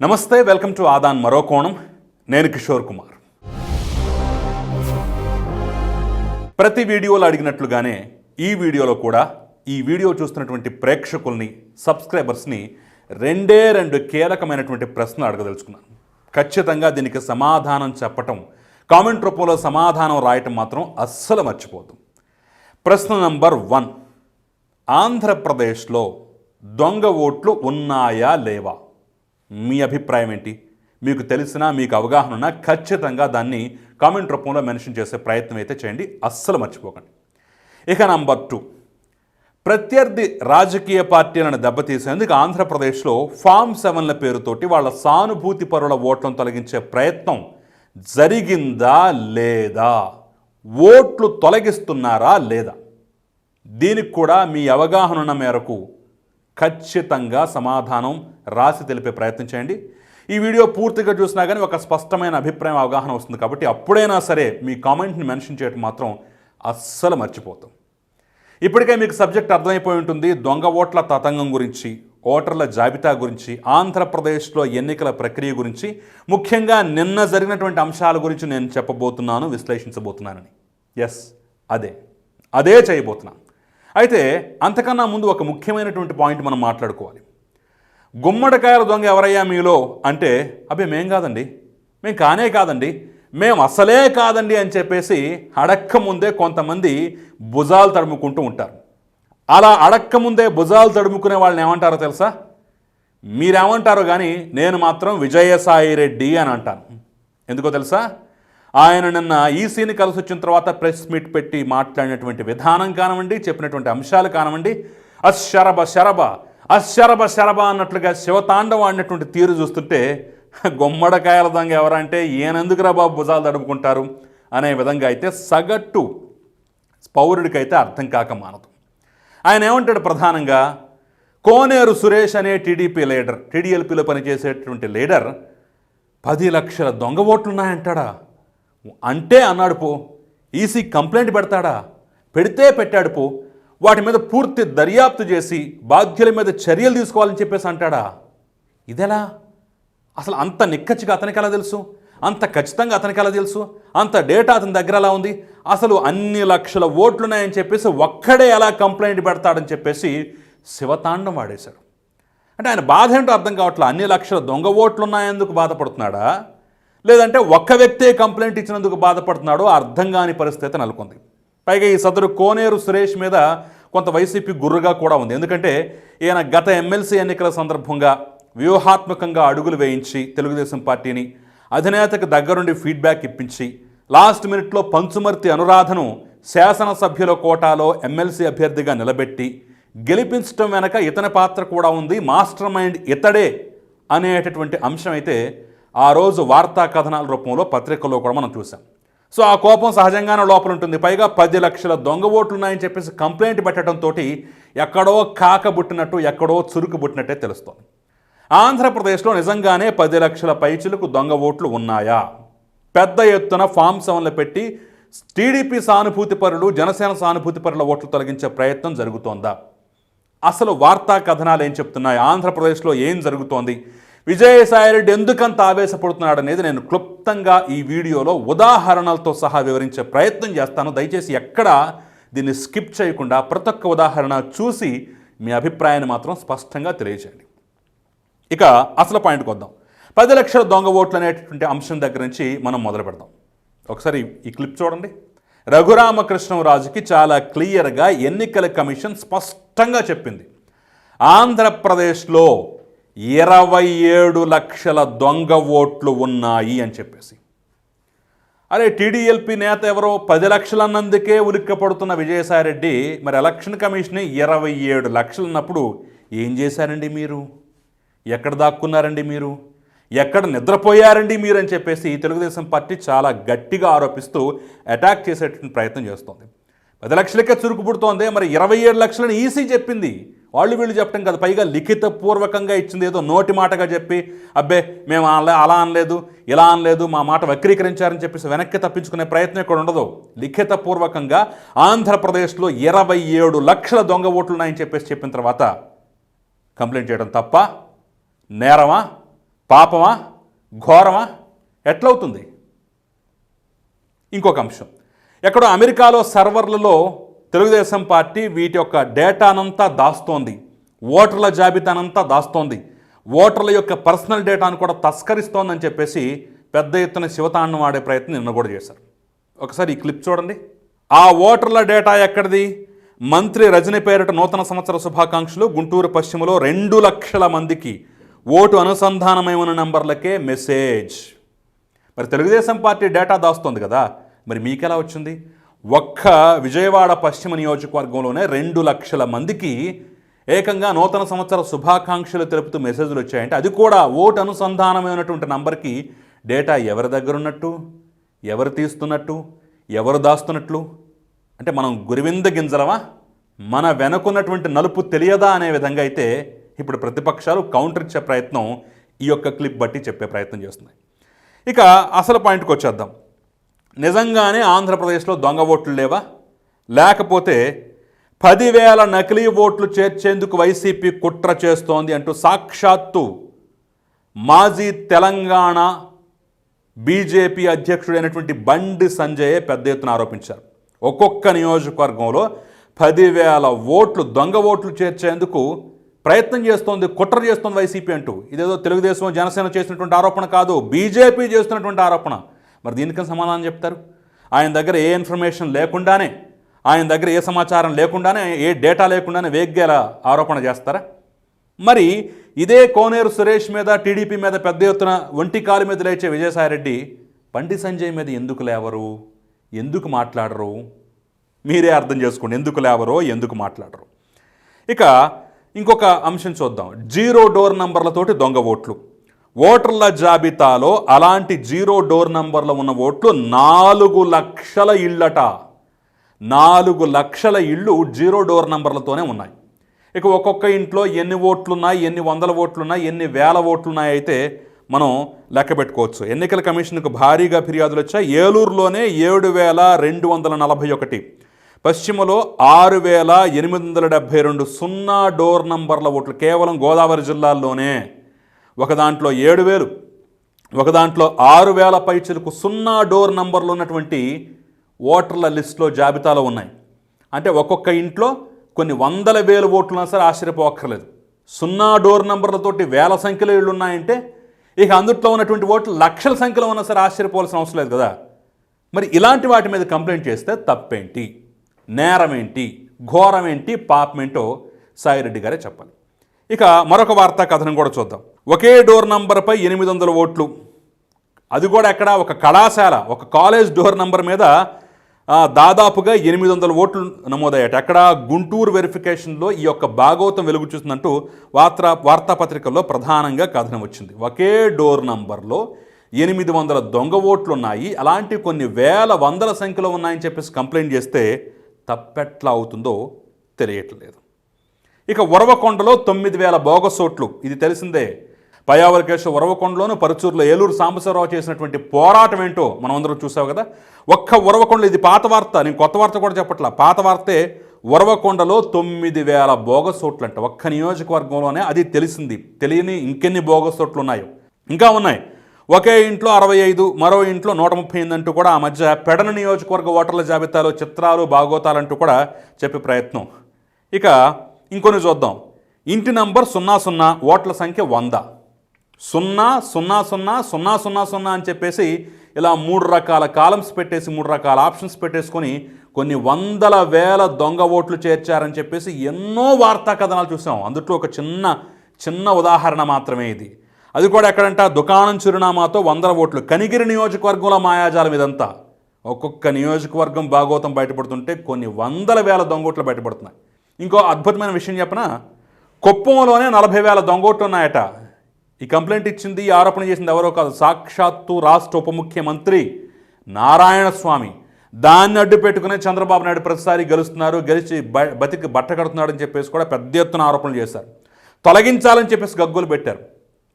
నమస్తే welcome to Aadan మరో కోణం. నేను కిషోర్ కుమార్. ప్రతి వీడియోలో అడిగినట్లుగానే ఈ వీడియోలో కూడా ఈ వీడియో చూస్తున్నటువంటి ప్రేక్షకుల్ని సబ్స్క్రైబర్స్ని రెండే రెండు కీలకమైనటువంటి ప్రశ్నలు అడగదలుచుకున్నాను. ఖచ్చితంగా దీనికి సమాధానం చెప్పటం కామెంట్ రూపంలో సమాధానం రాయటం మాత్రం అస్సలు మర్చిపోదు ప్రశ్న నంబర్ వన్. ఆంధ్రప్రదేశ్లో దొంగ ఓట్లు ఉన్నాయా లేవా? మీ అభిప్రాయం ఏంటి? మీకు తెలిసినా మీకు అవగాహన ఉన్నా ఖచ్చితంగా దాన్ని కామెంట్ రూపంలో మెన్షన్ చేసే ప్రయత్నం అయితే చేయండి. అస్సలు మర్చిపోకండి. ఇక నంబర్ టూ. ప్రత్యర్థి రాజకీయ పార్టీలను దెబ్బతీసేందుకు ఆంధ్రప్రదేశ్లో ఫామ్ సెవెన్ల పేరుతోటి వాళ్ళ సానుభూతి పరుల ఓట్లను తొలగించే ప్రయత్నం జరిగిందా లేదా? ఓట్లు తొలగిస్తున్నారా లేదా? దీనికి కూడా మీ అవగాహన ఉన్న మేరకు ఖచ్చితంగా సమాధానం రాసి తెలిపే ప్రయత్నం చేయండి. ఈ వీడియో పూర్తిగా చూసినా కానీ ఒక స్పష్టమైన అభిప్రాయం అవగాహన వస్తుంది కాబట్టి అప్పుడైనా సరే మీ కామెంట్ని మెన్షన్ చేయడం మాత్రం అస్సలు మర్చిపోతాం. ఇప్పటికే మీకు సబ్జెక్ట్ అర్థమైపోయి ఉంటుంది. దొంగ ఓట్ల తతంగం గురించి ఓటర్ల జాబితా గురించి ఆంధ్రప్రదేశ్లో ఎన్నికల ప్రక్రియ గురించి ముఖ్యంగా నిన్న జరిగినటువంటి అంశాల గురించి నేను చెప్పబోతున్నాను విశ్లేషించబోతున్నానని. ఎస్ అదే. అదే చేయబోతున్నాను. అయితే అంతకన్నా ముందు ఒక ముఖ్యమైనటువంటి పాయింట్ మనం మాట్లాడుకోవాలి. గుమ్మడికాయల దొంగ ఎవరయ్యా మీలో అంటే అబ్బే మేం కాదండి. మేం కానే కాదండి. మేము అసలే కాదండి అని చెప్పేసి అడక్క ముందే కొంతమంది భుజాలు తడుముకుంటూ ఉంటారు. అలా అడక్క ముందే భుజాలు తడుముకునే వాళ్ళని ఏమంటారో తెలుసా? మీరేమంటారో కానీ నేను మాత్రం విజయసాయి రెడ్డి అని అంటాను. ఎందుకో తెలుసా? ఆయన నిన్న ఈసీని కలిసి వచ్చిన తర్వాత ప్రెస్ మీట్ పెట్టి మాట్లాడినటువంటి విధానం కానివ్వండి చెప్పినటువంటి అంశాలు కానివ్వండి అశరభ శరభ అశరభ శరభ అన్నట్లుగా శివతాండవం ఆడినటువంటి తీరు చూస్తుంటే గుమ్మడకాయల దొంగ ఎవరంటే ఈయనెందుకురా బాబు భుజాలు తడుపుకుంటారు అనే విధంగా అయితే సగటు పౌరుడికైతే అర్థం కాక మానదు. ఆయన ఏమంటాడు ప్రధానంగా కోనేరు సురేష్ అనే టీడీపీ లీడర్ టీడీఎల్పీలో పనిచేసేటువంటి లీడర్ పది లక్షల దొంగ ఓట్లు ఉన్నాయంటాడా అంటే అన్నాడు పో. ఈసీ కంప్లైంట్ పెడతాడా? పెడితే పెట్టాడు పో. వాటి మీద పూర్తి దర్యాప్తు చేసి బాధ్యుల మీద చర్యలు తీసుకోవాలని చెప్పేసి అంటాడా? ఇదెలా? అసలు అంత నిక్కచ్చిగా అతనికి ఎలా తెలుసు? అంత ఖచ్చితంగా అతనికి ఎలా తెలుసు? అంత డేటా అతని దగ్గర ఎలా ఉంది? అసలు అన్ని లక్షల ఓట్లున్నాయని చెప్పేసి ఒక్కడే ఎలా కంప్లైంట్ పెడతాడని చెప్పేసి శివతాండం వాడేశాడు. అంటే ఆయన బాధ ఏంటో అర్థం కావట్లే అన్ని లక్షల దొంగ ఓట్లు ఉన్నాయందుకు బాధపడుతున్నాడా? లేదంటే ఒక్క వ్యక్తే కంప్లైంట్ ఇచ్చినందుకు బాధపడుతున్నాడో అర్థం కాని పరిస్థితి నెలకొంది. పైగా ఈ సదరు కోనేరు సురేష్ మీద కొంత వైసీపీ గుర్రుగా కూడా ఉంది. ఎందుకంటే ఈయన గత ఎమ్మెల్సీ ఎన్నికల సందర్భంగా వ్యూహాత్మకంగా అడుగులు వేయించి తెలుగుదేశం పార్టీని అధినేతకు దగ్గరుండి ఫీడ్బ్యాక్ ఇప్పించి లాస్ట్ మినిట్లో పంచుమర్తి అనురాధను శాసనసభ్యుల కోటాలో ఎమ్మెల్సీ అభ్యర్థిగా నిలబెట్టి గెలిపించడం వెనక ఇతని పాత్ర కూడా ఉంది మాస్టర్ మైండ్ ఇతడే అనేటటువంటి అంశం అయితే ఆ రోజు వార్తా కథనాల రూపంలో పత్రికల్లో కూడా మనం చూసాం సో ఆ కోపం సహజంగానే లోపల ఉంటుంది. పైగా పది లక్షల దొంగ ఓట్లు ఉన్నాయని చెప్పేసి కంప్లైంట్ పెట్టడంతో ఎక్కడో కాకబుట్టినట్టు ఎక్కడో చురుకు పుట్టినట్టే తెలుస్తోంది. ఆంధ్రప్రదేశ్లో నిజంగానే పది లక్షల పైచులకు దొంగ ఓట్లు ఉన్నాయా? పెద్ద ఎత్తున ఫామ్ సెవెన్లు పెట్టి టీడీపీ సానుభూతి పరులు జనసేన సానుభూతి పరుల ఓట్లు తొలగించే ప్రయత్నం జరుగుతోందా? అసలు వార్తా కథనాలు ఏం చెప్తున్నాయి? ఆంధ్రప్రదేశ్లో ఏం జరుగుతోంది? విజయసాయిరెడ్డి ఎందుకంత ఆవేశపడుతున్నాడు అనేది నేను క్లుప్తంగా ఈ వీడియోలో ఉదాహరణలతో సహా వివరించే ప్రయత్నం చేస్తాను. దయచేసి ఎక్కడ దీన్ని స్కిప్ చేయకుండా ప్రతి ఒక్క ఉదాహరణ చూసి మీ అభిప్రాయాన్ని మాత్రం స్పష్టంగా తెలియజేయండి. ఇక అసలు పాయింట్కి వద్దాం. పది లక్షల దొంగ ఓట్లు అనేటటువంటి అంశం దగ్గర నుంచి మనం మొదలు పెడదాం. ఒకసారి ఈ క్లిప్ చూడండి. రఘురామకృష్ణరాజుకి చాలా క్లియర్గా ఎన్నికల కమిషన్ స్పష్టంగా చెప్పింది. ఆంధ్రప్రదేశ్లో ఇరవై ఏడు లక్షల దొంగ ఓట్లు ఉన్నాయి అని చెప్పేసి. అరే టీడీఎల్పీ నేత ఎవరో పది లక్షలు అన్నందుకే ఉలిక్కపడుతున్న విజయసాయిరెడ్డి మరి ఎలక్షన్ కమిషనే ఇరవై ఏడు లక్షలు ఉన్నప్పుడు ఏం చేశారండి మీరు? ఎక్కడ దాక్కున్నారండి మీరు? ఎక్కడ నిద్రపోయారండి మీరు అని చెప్పేసి తెలుగుదేశం పార్టీ చాలా గట్టిగా ఆరోపిస్తూ అటాక్ చేసేటువంటి ప్రయత్నం చేస్తోంది. పది లక్షలకే చురుకు పుడుతోంది మరి ఇరవై ఏడు లక్షలని ఈసీ చెప్పింది. వాళ్ళు వీళ్ళు చెప్పడం కాదు. పైగా లిఖిత పూర్వకంగా ఇచ్చింది ఏదో నోటి మాటగా చెప్పి అబ్బే మేము అలా అలా అనలేదు ఇలా అనలేదు మా మాట వక్రీకరించారని చెప్పేసి వెనక్కి తప్పించుకునే ప్రయత్నం ఇక్కడ ఉండదు. లిఖిత పూర్వకంగా ఆంధ్రప్రదేశ్లో ఇరవై ఏడు లక్షల దొంగ ఓట్లున్నాయని చెప్పేసి చెప్పిన తర్వాత కంప్లైంట్ చేయడం తప్ప నేరమా పాపమా ఘోరమా? ఎట్లవుతుంది? ఇంకొక అంశం. ఎక్కడో అమెరికాలో సర్వర్లలో తెలుగుదేశం పార్టీ వీటి యొక్క డేటానంతా దాస్తోంది. ఓటర్ల జాబితానంతా దాస్తోంది. ఓటర్ల యొక్క పర్సనల్ డేటాను కూడా తస్కరిస్తోందని చెప్పేసి పెద్ద ఎత్తున శివతాండం ఆడే ప్రయత్నం నిన్న కూడా చేశారు. ఒకసారి ఈ క్లిప్ చూడండి. ఆ ఓటర్ల డేటా ఎక్కడిది? మంత్రి రజని పేరిట నూతన సంవత్సర శుభాకాంక్షలు. గుంటూరు పశ్చిమలో రెండు లక్షల మందికి ఓటు అనుసంధానమై ఉన్న నంబర్లకే మెసేజ్. మరి తెలుగుదేశం పార్టీ డేటా దాస్తోంది కదా. మరి మీకెలా వచ్చింది? ఒక్క విజయవాడ పశ్చిమ నియోజకవర్గంలోనే రెండు లక్షల మందికి ఏకంగా నూతన సంవత్సర శుభాకాంక్షలు తెలుపుతూ మెసేజ్లు వచ్చాయంటే అది కూడా ఓటు అనుసంధానమైనటువంటి నంబర్కి డేటా ఎవరి దగ్గర ఉన్నట్టు ఎవరు తీస్తున్నట్టు ఎవరు దాస్తున్నట్లు? అంటే మనం గురివింద గింజలవా మన వెనకున్నటువంటి నలుపు తెలియదా అనే విధంగా అయితే ఇప్పుడు ప్రతిపక్షాలు కౌంటర్ ఇచ్చే ప్రయత్నం ఈ యొక్క క్లిప్ బట్టి చెప్పే ప్రయత్నం చేస్తున్నాయి. ఇక అసలు పాయింట్కి వచ్చేద్దాం. నిజంగానే ఆంధ్రప్రదేశ్లో దొంగ ఓట్లు లేవా? లేకపోతే పదివేల నకిలీ ఓట్లు చేర్చేందుకు వైసీపీ కుట్ర చేస్తోంది అంటూ సాక్షాత్తు మాజీ తెలంగాణ బీజేపీ అధ్యక్షుడైనటువంటి బండి సంజయ్ పెద్ద ఎత్తున ఆరోపించారు. ఒక్కొక్క నియోజకవర్గంలో పదివేల ఓట్లు దొంగ ఓట్లు చేర్చేందుకు ప్రయత్నం చేస్తోంది కుట్ర చేస్తోంది వైసీపీ అంటూ. ఇదేదో తెలుగుదేశం జనసేన చేసినటువంటి ఆరోపణ కాదు బీజేపీ చేస్తున్నటువంటి ఆరోపణ. మరి దీనికని సమాధానం చెప్తారు? ఆయన దగ్గర ఏ ఇన్ఫర్మేషన్ లేకుండానే ఆయన దగ్గర ఏ సమాచారం లేకుండానే ఏ డేటా లేకుండానే వేగ్గేలా ఆరోపణ చేస్తారా? మరి ఇదే కోనేరు సురేష్ మీద టీడీపీ మీద పెద్ద ఎత్తున ఒంటి కాలు మీద లేచే విజయసాయిరెడ్డి బండి సంజయ్ మీద ఎందుకు లేవరు? ఎందుకు మాట్లాడరు? మీరే అర్థం చేసుకోండి ఎందుకు లేవరో ఎందుకు మాట్లాడరు? ఇక ఇంకొక అంశం చూద్దాం. జీరో డోర్ నంబర్లతోటి దొంగ ఓట్లు. ఓటర్ల జాబితాలో అలాంటి జీరో డోర్ నంబర్లు ఉన్న ఓట్లు నాలుగు లక్షల ఇళ్ళట. నాలుగు లక్షల ఇళ్ళు జీరో డోర్ నంబర్లతోనే ఉన్నాయి. ఇక ఒక్కొక్క ఇంట్లో ఎన్ని ఓట్లున్నాయి ఎన్ని వందల ఓట్లున్నాయి ఎన్ని వేల ఓట్లున్నాయి అయితే మనం లెక్క పెట్టుకోవచ్చు. ఎన్నికల కమిషన్కు భారీగా ఫిర్యాదులు వచ్చాయి. ఏలూరులోనే ఏడు వేల రెండు వందల నలభై ఒకటి. పశ్చిమలో ఆరు వేల ఎనిమిది వందల డెబ్భై రెండు సున్నా డోర్ నంబర్ల ఓట్లు కేవలం గోదావరి జిల్లాల్లోనే. ఒక దాంట్లో ఏడు వేలు ఒక దాంట్లో ఆరు వేల పైచలకు సున్నా డోర్ నంబర్లు ఉన్నటువంటి ఓటర్ల లిస్టులో జాబితాలో ఉన్నాయి. అంటే ఒక్కొక్క ఇంట్లో కొన్ని వందల వేల ఓట్లున్నా సరే ఆశ్చర్యపోక్కర్లేదు. సున్నా డోర్ నంబర్లతోటి వేల సంఖ్యలో ఇళ్ళు ఉన్నాయంటే ఇక అందుట్లో ఉన్నటువంటి ఓట్లు లక్షల సంఖ్యలో ఉన్నా సరే ఆశ్చర్యపోవాల్సిన అవసరం లేదు కదా. మరి ఇలాంటి వాటి మీద కంప్లైంట్ చేస్తే తప్పేంటి? నేరం ఏంటి ఘోరం ఏంటి సాయిరెడ్డి గారే చెప్పాలి. ఇక మరొక వార్తా కథనం కూడా చూద్దాం. ఒకే డోర్ నంబర్పై ఎనిమిది వందల ఓట్లు. అది కూడా ఎక్కడ? ఒక కళాశాల. ఒక కాలేజ్ డోర్ నంబర్ మీద దాదాపుగా ఎనిమిది వందల ఓట్లు నమోదయ్యాట అక్కడ గుంటూరు వెరిఫికేషన్లో ఈ యొక్క భాగవతం వెలుగు చూస్తుందంటూ వార్తా వార్తాపత్రికల్లో ప్రధానంగా కథనం వచ్చింది. ఒకే డోర్ నంబర్లో ఎనిమిది వందల దొంగ ఓట్లు ఉన్నాయి అలాంటి కొన్ని వేల వందల సంఖ్యలో ఉన్నాయని చెప్పేసి కంప్లైంట్ చేస్తే తప్పెట్లా అవుతుందో తెలియట్లేదు. ఇక ఉరవకొండలో తొమ్మిది వేల బోగస్ ఓట్లు. ఇది తెలిసిందే. పయావరకేశ ఉరవకొండలోను పరుచూరులో ఏలూరు సాంబశివరావు చేసినటువంటి పోరాటం ఏంటో మనం అందరం చూసావు కదా? ఒక్క ఉరవకొండలో ఇది పాత వార్త. నేను కొత్త వార్త కూడా చెప్పట్లా. పాత వార్తే ఉరవకొండలో తొమ్మిది వేల బోగసోట్లు అంట ఒక్క నియోజకవర్గంలోనే అది తెలిసింది. తెలియని ఇంకెన్ని బోగసోట్లు ఉన్నాయో. ఇంకా ఉన్నాయి. ఒకే ఇంట్లో అరవై ఐదు మరో ఇంట్లో నూట ముప్పై ఎనిమిది అంటూ కూడా ఆ మధ్య పెడన నియోజకవర్గ ఓటర్ల జాబితాలో చిత్రాలు బాగోతాలంటూ కూడా చెప్పే ప్రయత్నం. ఇక ఇంకొన్ని చూద్దాం. ఇంటి నంబర్ సున్నా సున్నా ఓట్ల సంఖ్య వంద. సున్నా సున్నా సున్నా సున్నా సున్నా సున్నా అని చెప్పేసి ఇలా మూడు రకాల కాలమ్స్ పెట్టేసి మూడు రకాల ఆప్షన్స్ పెట్టేసుకొని కొన్ని వందల వేల దొంగ ఓట్లు చేర్చారని చెప్పేసి ఎన్నో వార్తా కథనాలు చూసాం. అందుట్లో ఒక చిన్న చిన్న ఉదాహరణ మాత్రమే ఇది. అది కూడా ఎక్కడంట? దుకాణం చిరునామాతో వందల ఓట్లు. కనిగిరి నియోజకవర్గంలో మాయాజాలం ఇదంతా. ఒక్కొక్క నియోజకవర్గం భాగోతం బయటపడుతుంటే కొన్ని వందల వేల దొంగోట్లు బయటపడుతున్నాయి. ఇంకో అద్భుతమైన విషయం చెప్పనా? కుప్పంలోనే నలభై వేల దొంగోట్లు ఉన్నాయట. ఈ కంప్లైంట్ ఇచ్చింది ఈ ఆరోపణ చేసింది ఎవరో కాదు సాక్షాత్తు రాష్ట్ర ఉప ముఖ్యమంత్రి నారాయణ స్వామి దాన్ని అడ్డు పెట్టుకునే చంద్రబాబు నాయుడు ప్రతిసారి గెలుస్తున్నారు గెలిచి బ- బతికి బట్ట కడుతున్నాడని చెప్పేసి కూడా పెద్ద ఎత్తున ఆరోపణలు చేశారు. తొలగించాలని చెప్పేసి గగ్గులు పెట్టారు.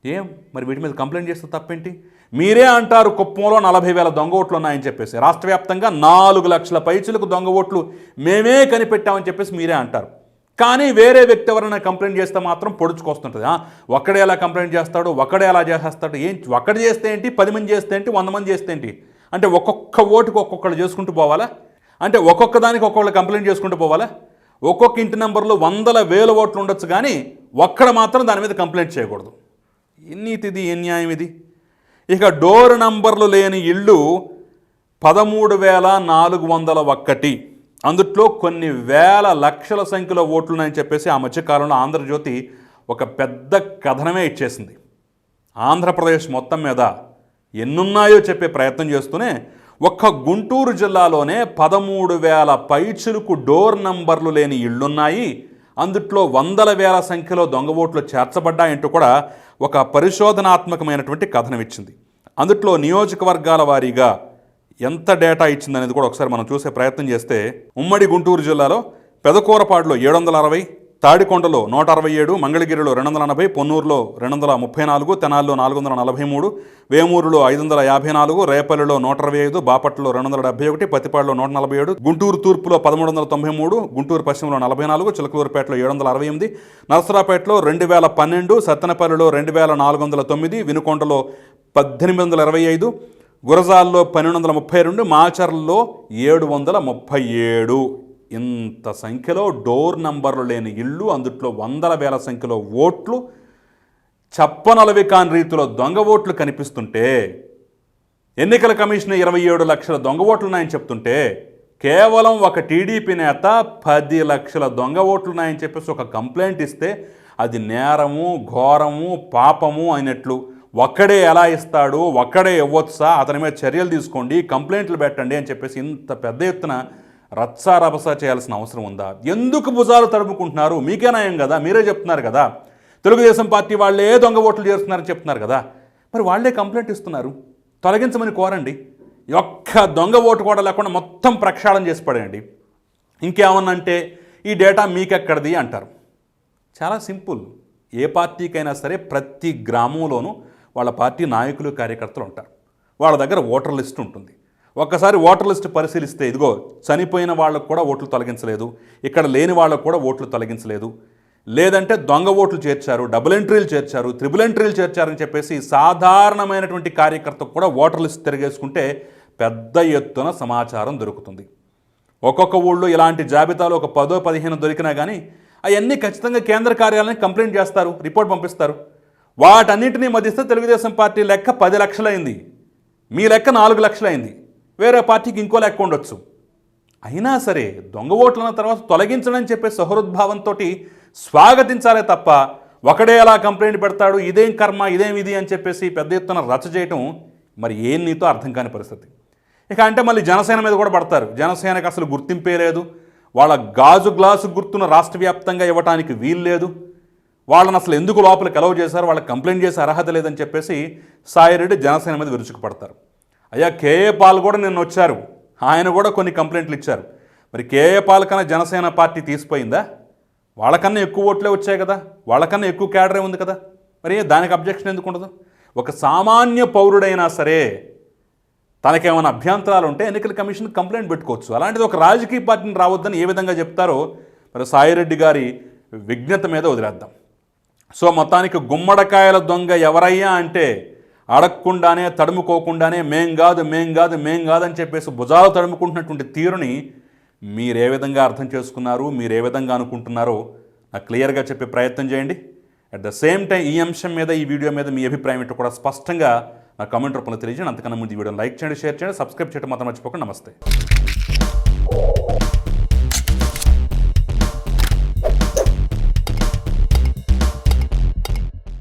ఏం? మరి వీటి మీద కంప్లైంట్ చేస్తే తప్పేంటి? మీరే అంటారు కుప్పంలో నలభై వేల దొంగ ఓట్లు ఉన్నాయని చెప్పేసి. రాష్ట్ర వ్యాప్తంగా నాలుగు లక్షల పైచులకు దొంగ ఓట్లు మేమే కనిపెట్టామని చెప్పేసి మీరే అంటారు. కానీ వేరే వ్యక్తి ఎవరైనా కంప్లైంట్ చేస్తే మాత్రం పొడుచుకొస్తుంటుంది ఒక్కడే ఎలా కంప్లైంట్ చేస్తాడు ఒక్కడే ఎలా చేసేస్తాడు ఏం ఒక్కడు చేస్తే ఏంటి పది మంది చేస్తే ఏంటి వంద మంది చేస్తే ఏంటి? అంటే ఒక్కొక్క ఓటుకు ఒక్కొక్కళ్ళు చేసుకుంటూ పోవాలా? అంటే ఒక్కొక్క దానికి ఒక్కొక్కళ్ళు కంప్లైంట్ చేసుకుంటూ పోవాలా? ఒక్కొక్క ఇంటి నెంబర్లో వందల వేల ఓట్లు ఉండొచ్చు కానీ ఒక్కడ మాత్రం దాని మీద కంప్లైంట్ చేయకూడదు. ఎన్నీతిది ఏ న్యాయం ఇది? ఇక డోర్ నంబర్లు లేని ఇళ్ళు పదమూడు వేల నాలుగు వందల ఒక్కటి. అందుట్లో కొన్ని వేల లక్షల సంఖ్యలో ఓట్లున్నాయని చెప్పేసి ఆ మధ్యకాలంలో ఆంధ్రజ్యోతి ఒక పెద్ద కథనమే ఇచ్చేసింది. ఆంధ్రప్రదేశ్ మొత్తం మీద ఎన్నున్నాయో చెప్పే ప్రయత్నం చేస్తూనే ఒక్క గుంటూరు జిల్లాలోనే పదమూడు వేల పైచులకు డోర్ నంబర్లు లేని ఇళ్ళున్నాయి అందుట్లో వందల వేల సంఖ్యలో దొంగ ఓట్లు చేర్చబడ్డాయంటూ కూడా ఒక పరిశోధనాత్మకమైనటువంటి కథనం ఇచ్చింది అందుట్లో నియోజకవర్గాల వారీగా ఎంత డేటా ఇచ్చిందనేది కూడా ఒకసారి మనం చూసే ప్రయత్నం చేస్తే ఉమ్మడి గుంటూరు జిల్లాలో పెదకూరపాడులో ఏడు వందల అరవై తాడికొండలో నూట అరవై ఏడు మంగళగిరిలో రెండు వందల ఎనభై పొన్నూరులో రెండు వందల ముప్పై నాలుగు తెనాల్లో నాలుగు వందల నలభై మూడు వేమూరులో ఐదు వందల యాభై నాలుగు రేపల్లిలో నూట అరవై ఐదు బాపట్లలో రెండు వందల డెబ్బై ఒకటి పత్తిపాడులో నూట నలభై ఏడు గుంటూరు తూర్పులో పదమూడు వందల తొంభై మూడు గుంటూరు పశ్చిమలో నలభై నాలుగు చిలకలూరుపేటలో ఏడు వందల అరవై ఎనిమిది నరసరాపేటలో రెండు వేల పన్నెండు సత్తెనపల్లిలో రెండు వేల నాలుగు వందల తొమ్మిది వినుకొండలో పద్దెనిమిది వందల ఇరవై ఐదు గురజాల్లో పన్నెండు వందల ముప్పై రెండు మాచర్లలో ఏడు వందల ముప్పై ఏడు. ఇంత సంఖ్యలో డోర్ నంబర్లు లేని ఇళ్ళు అందుట్లో వందల వేల సంఖ్యలో ఓట్లు చప్పనలవి కాని రీతిలో దొంగ ఓట్లు కనిపిస్తుంటే ఎన్నికల కమిషన్ ఇరవై ఏడు లక్షల దొంగ ఓట్లున్నాయని చెప్తుంటే కేవలం ఒక టీడీపీ నేత పది లక్షల దొంగ ఓట్లున్నాయని చెప్పేసి ఒక కంప్లైంట్ ఇస్తే అది నేరము ఘోరము పాపము అయినట్లు ఒక్కడే ఎలా ఇస్తాడు ఒక్కడే ఇవ్వచ్చా అతని మీద చర్యలు తీసుకోండి కంప్లైంట్లు పెట్టండి అని చెప్పేసి ఇంత పెద్ద ఎత్తున రత్సారభస చేయాల్సిన అవసరం ఉందా? ఎందుకు భుజాలు తడుపుకుంటున్నారు? మీకే నయం కదా? మీరే చెప్తున్నారు కదా? తెలుగుదేశం పార్టీ వాళ్ళే దొంగ ఓట్లు చేస్తున్నారని చెప్తున్నారు కదా? మరి వాళ్ళే కంప్లైంట్ ఇస్తున్నారు. తొలగించమని కోరండి. ఒక్క దొంగ ఓటు కూడా లేకుండా మొత్తం ప్రక్షాళన చేసి పడేయండి. ఇంకేమన్నంటే ఈ డేటా మీకెక్కడిది అంటారు. చాలా సింపుల్. ఏ పార్టీకైనా సరే ప్రతి గ్రామంలోనూ వాళ్ళ పార్టీ నాయకులు కార్యకర్తలు ఉంటారు. వాళ్ళ దగ్గర ఓటర్ లిస్ట్ ఉంటుంది. ఒక్కసారి ఓటర్ లిస్ట్ పరిశీలిస్తే ఇదిగో చనిపోయిన వాళ్ళకు కూడా ఓట్లు తొలగించలేదు ఇక్కడ లేని వాళ్ళకు కూడా ఓట్లు తొలగించలేదు లేదంటే దొంగ ఓట్లు చేర్చారు డబుల్ ఎంట్రీలు చేర్చారు త్రిబుల్ ఎంట్రీలు చేర్చారని చెప్పేసి సాధారణమైనటువంటి కార్యకర్తకు కూడా ఓటర్ లిస్ట్ తిరిగేసుకుంటే పెద్ద ఎత్తున సమాచారం దొరుకుతుంది. ఒక్కొక్క ఊళ్ళో ఇలాంటి జాబితాలు ఒక పదో పదిహేను దొరికినా కానీ అవన్నీ ఖచ్చితంగా కేంద్ర కార్యాలయానికి కంప్లైంట్ చేస్తారు రిపోర్ట్ పంపిస్తారు. వాటన్నింటినీ మధ్యస్తే తెలుగుదేశం పార్టీ లెక్క పది లక్షలైంది. మీ లెక్క నాలుగు లక్షలైంది. వేరే పార్టీకి ఇంకో లెక్క ఉండొచ్చు. అయినా సరే దొంగ ఓట్లన్న తర్వాత తొలగించడం చెప్పే సహృద్భావంతో స్వాగతించాలే తప్ప ఒకడే అలా కంప్లైంట్ పెడతాడు ఇదేం కర్మ ఇదేం ఇది అని చెప్పేసి పెద్ద ఎత్తున రచ్చ చేయటం మరి ఏం నీతో అర్థం కాని పరిస్థితి. ఇక అంటే మళ్ళీ జనసేన మీద కూడా పడతారు. జనసేనకు అసలు గుర్తింపే లేదు. వాళ్ళ గాజు గ్లాసు గుర్తున రాష్ట్ర వ్యాప్తంగా ఇవ్వటానికి వీలు లేదు. వాళ్ళని అసలు ఎందుకు లోపలికి ఎలవ్ చేశారు? వాళ్ళకి కంప్లైంట్ చేసే అర్హత లేదని చెప్పేసి సాయిరెడ్డి జనసేన మీద విరుచుకుపడతారు. అయ్యా కేఏ పాల్ కూడా నిన్న వచ్చారు. ఆయన కూడా కొన్ని కంప్లైంట్లు ఇచ్చారు. మరి కేఏ పాల్ కన్నా జనసేన పార్టీ తీసిపోయిందా? వాళ్ళకన్నా ఎక్కువ ఓట్లే వచ్చాయి కదా. వాళ్ళకన్నా ఎక్కువ క్యాడరే ఉంది కదా. మరి దానికి అబ్జెక్షన్ ఎందుకు ఉండదు? ఒక సామాన్య పౌరుడైనా సరే తనకేమైనా అభ్యంతరాలు ఉంటే ఎన్నికల కమిషన్ కంప్లైంట్ పెట్టుకోవచ్చు. అలాంటిది ఒక రాజకీయ పార్టీని రావద్దని ఏ విధంగా చెప్తారో మరి సాయిరెడ్డి గారి విజ్ఞత మీద వదిలేద్దాం. సో మొత్తానికి గుమ్మడకాయల దొంగ ఎవరయ్యా అంటే అడగకుండానే తడుముకోకుండానే మేం కాదు మేం కాదు మేం కాదని చెప్పేసి భుజాలు తడుముకుంటున్నటువంటి తీరుని మీరు ఏ విధంగా అర్థం చేసుకున్నారు మీరు ఏ విధంగా అనుకుంటున్నారో నాకు క్లియర్గా చెప్పే ప్రయత్నం చేయండి. అట్ ద సేమ్ టైం ఈ అంశం మీద ఈ వీడియో మీద మీ అభిప్రాయం ఏంటో కూడా స్పష్టంగా నా కమెంట్ రూపంలో తెలియజేయండి. అంతకన్నా ముందు ఈ వీడియో లైక్ చేయండి షేర్ చేయండి సబ్స్క్రైబ్ చేయడం మాత్రం మర్చిపోకండి. నమస్తే.